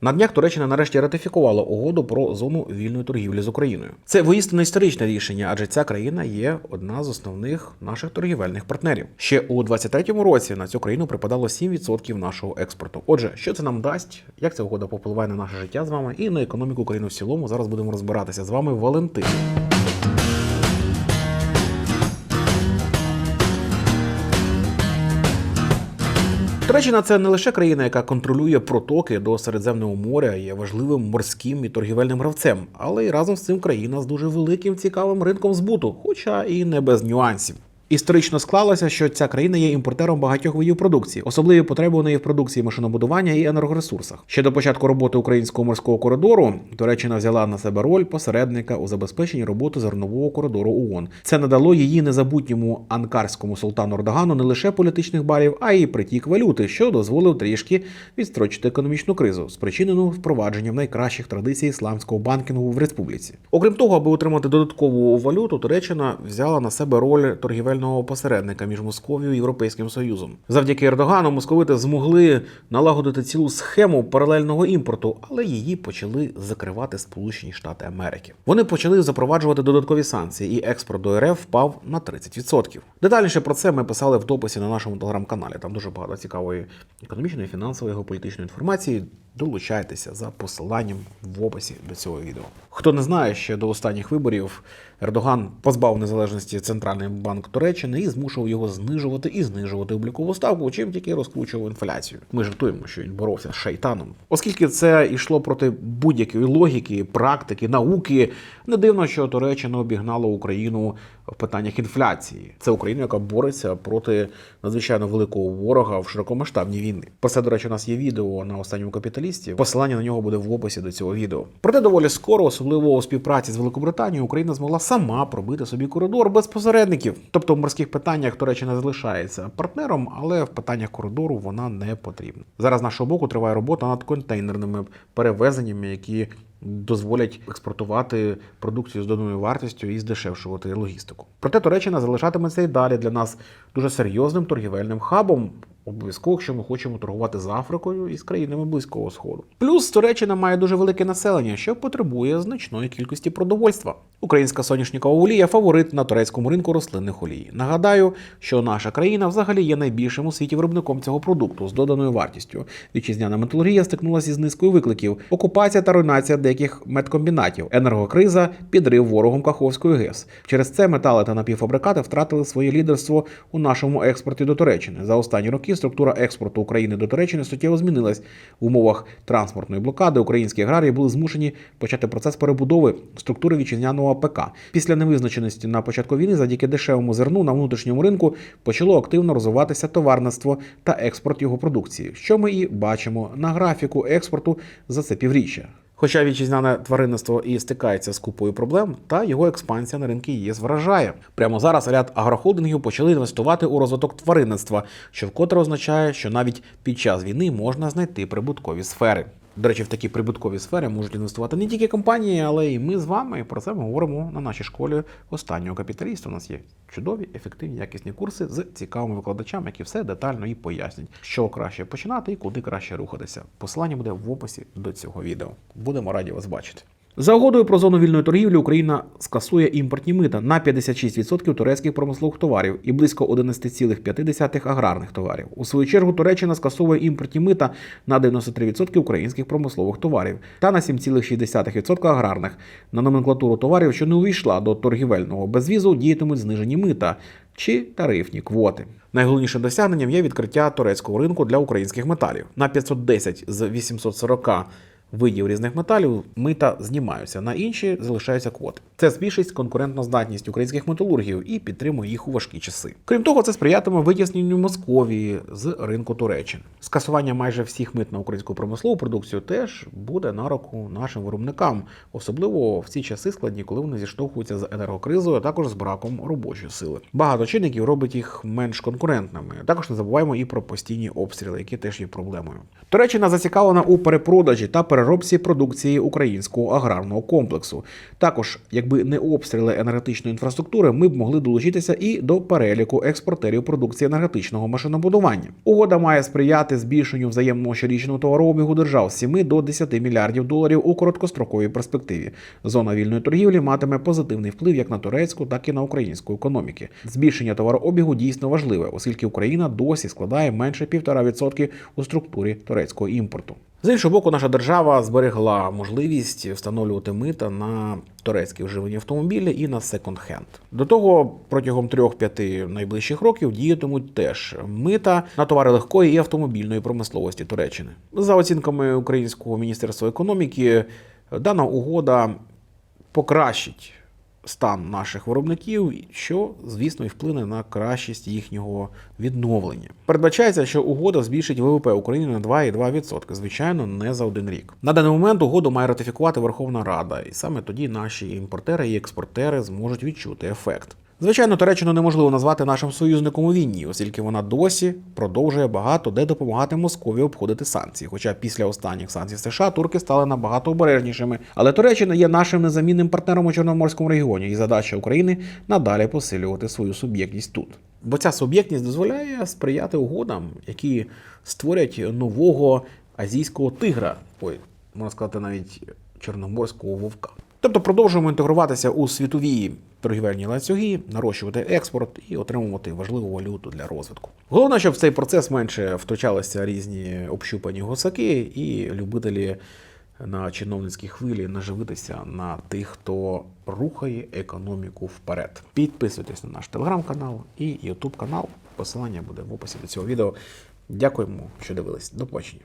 На днях Туреччина нарешті ратифікувала угоду про зону вільної торгівлі з Україною. Це воістину історичне рішення, адже ця країна є одна з основних наших торгівельних партнерів. Ще у 23-му році на цю країну припадало 7% нашого експорту. Отже, що це нам дасть, як ця угода попливає на наше життя з вами і на економіку України в цілому. Зараз будемо розбиратися з вами Валентин. Туреччина це не лише країна, яка контролює протоки до Середземного моря, є важливим морським і торгівельним гравцем, але й разом з цим країна з дуже великим цікавим ринком збуту, хоча і не без нюансів. Історично склалося, що ця країна є імпортером багатьох видів продукції, особливі потреби у неї в продукції машинобудування і енергоресурсах. Ще до початку роботи українського морського коридору Туреччина взяла на себе роль посередника у забезпеченні роботи зернового коридору ООН. Це надало її незабутньому анкарському султану Ордогану не лише політичних балів, а й притік валюти, що дозволив трішки відстрочити економічну кризу, спричинену впровадженням найкращих традицій ісламського банкінгу в республіці. Окрім того, аби отримати додаткову валюту, Туреччина взяла на себе роль торгівельного посередника між Московією і Європейським Союзом. Завдяки Ердогану московити змогли налагодити цілу схему паралельного імпорту, але її почали закривати Сполучені Штати Америки. Вони почали запроваджувати додаткові санкції, і експорт до РФ впав на 30%. Детальніше про це ми писали в дописі на нашому телеграм-каналі. Там дуже багато цікавої економічної, фінансової, геополітичної інформації. Долучайтеся за посиланням в описі до цього відео. Хто не знає, ще до останніх виборів Ердоган позбав незалежності центральний банк Туреччини і змушував його знижувати і знижувати облікову ставку, чим тільки розкручував інфляцію. Ми жартуємо, що він боровся з шайтаном. Оскільки це йшло проти будь-якої логіки, практики, науки, не дивно, що Туреччина обігнала Україну в питаннях інфляції. Це Україна, яка бореться проти надзвичайно великого ворога в широкомасштабній війни. Про це, до речі, у нас є відео на останньому капіталісті. Посилання на нього буде в описі до цього відео. Проте доволі скоро, особливо у співпраці з Великобританією, Україна змогла сама пробити собі коридор без посередників. Тобто в морських питаннях Туреччина залишається партнером, але в питаннях коридору вона не потрібна. Зараз нашого боку триває робота над контейнерними перевезеннями, які дозволять експортувати продукцію з доданою вартістю і здешевшувати логістику. Проте Туреччина залишатиметься і далі для нас дуже серйозним торгівельним хабом. Обов'язково, якщо ми хочемо торгувати з Африкою і з країнами Близького Сходу. Плюс Туреччина має дуже велике населення, що потребує значної кількості продовольства. Українська соняшникова олія фаворит на турецькому ринку рослинних олій. Нагадаю, що наша країна взагалі є найбільшим у світі виробником цього продукту з доданою вартістю. Вітчизняна металургія стикнулася із низкою викликів: окупація та руйнація деяких медкомбінатів, енергокриза, підрив ворогом Каховської ГЕС. Через це метали та напівфабрикати втратили своє лідерство у нашому експорті до Туреччини. За останні роки структура експорту України до Туреччини суттєво змінилась. В умовах транспортної блокади українські аграрії були змушені почати процес перебудови структури вітчизняного АПК. Після невизначеності на початку війни, завдяки дешевому зерну на внутрішньому ринку почало активно розвиватися товарництво та експорт його продукції, що ми і бачимо на графіку експорту за це півріччя. Хоча вітчизняне тваринництво і стикається з купою проблем, та його експансія на ринки ЄС вражає. Прямо зараз ряд агрохолдингів почали інвестувати у розвиток тваринництва, що вкотре означає, що навіть під час війни можна знайти прибуткові сфери. До речі, в такі прибуткові сфери можуть інвестувати не тільки компанії, але і ми з вами. Про це говоримо на нашій школі останнього капіталіста. У нас є чудові, ефективні, якісні курси з цікавими викладачами, які все детально і пояснять, що краще починати і куди краще рухатися. Посилання буде в описі до цього відео. Будемо раді вас бачити. За угодою про зону вільної торгівлі Україна скасує імпортні мита на 56% турецьких промислових товарів і близько 11,5 аграрних товарів. У свою чергу Туреччина скасовує імпортні мита на 93% українських промислових товарів та на 7,6% аграрних. На номенклатуру товарів, що не увійшла до торгівельного безвізу, діятимуть знижені мита чи тарифні квоти. Найголовнішим досягненням є відкриття турецького ринку для українських металів на 510 з 840 видів різних металів мита знімаються, на інші залишаються квоти. Це збільшить конкурентну здатність українських металургів і підтримує їх у важкі часи. Крім того, це сприятиме витісненню Московії з ринку Туреччини. Скасування майже всіх мит на українську промислову продукцію теж буде на руку нашим виробникам, особливо в ці часи складні, коли вони зіштовхуються з енергокризою, а також з браком робочої сили. Багато чинників робить їх менш конкурентними. Також не забуваємо і про постійні обстріли, які теж є проблемою. Туреччина зацікавлена у перепродажі та переробці продукції українського аграрного комплексу. Також, якби не обстріли енергетичної інфраструктури, ми б могли долучитися і до переліку експортерів продукції енергетичного машинобудування. Угода має сприяти збільшенню взаємного щорічного товарообігу держав з 7 до 10 мільярдів доларів у короткостроковій перспективі. Зона вільної торгівлі матиме позитивний вплив як на турецьку, так і на українську економіки. Збільшення товарообігу дійсно важливе, оскільки Україна досі складає менше 1,5% у структурі турецького імпорту. З іншого боку, наша держава зберегла можливість встановлювати мита на турецькі вживані автомобілі і на секонд-хенд. До того протягом 3-5 найближчих років діятимуть теж мита на товари легкої і автомобільної промисловості Туреччини. За оцінками Українського міністерства економіки, дана угода покращить стан наших виробників, що, звісно, і вплине на кращість їхнього відновлення. Передбачається, що угода збільшить ВВП України на 2,2%, звичайно, не за один рік. На даний момент угоду має ратифікувати Верховна Рада, і саме тоді наші імпортери і експортери зможуть відчути ефект. Звичайно, Туреччину неможливо назвати нашим союзником у війні, оскільки вона досі продовжує багато де допомагати Москові обходити санкції. Хоча після останніх санкцій США турки стали набагато обережнішими. Але Туреччина є нашим незамінним партнером у Чорноморському регіоні, і задача України надалі посилювати свою суб'єктність тут. Бо ця суб'єктність дозволяє сприяти угодам, які створять нового азійського тигра. Ой, можна сказати, навіть чорноморського вовка. Тобто продовжуємо інтегруватися у світові торгівельні ланцюги, нарощувати експорт і отримувати важливу валюту для розвитку. Головне, щоб в цей процес менше втручалися різні общупані гусаки і любителі на чиновницькій хвилі наживитися на тих, хто рухає економіку вперед. Підписуйтесь на наш телеграм-канал і ютуб канал. Посилання буде в описі до цього відео. Дякуємо, що дивились. До побачення.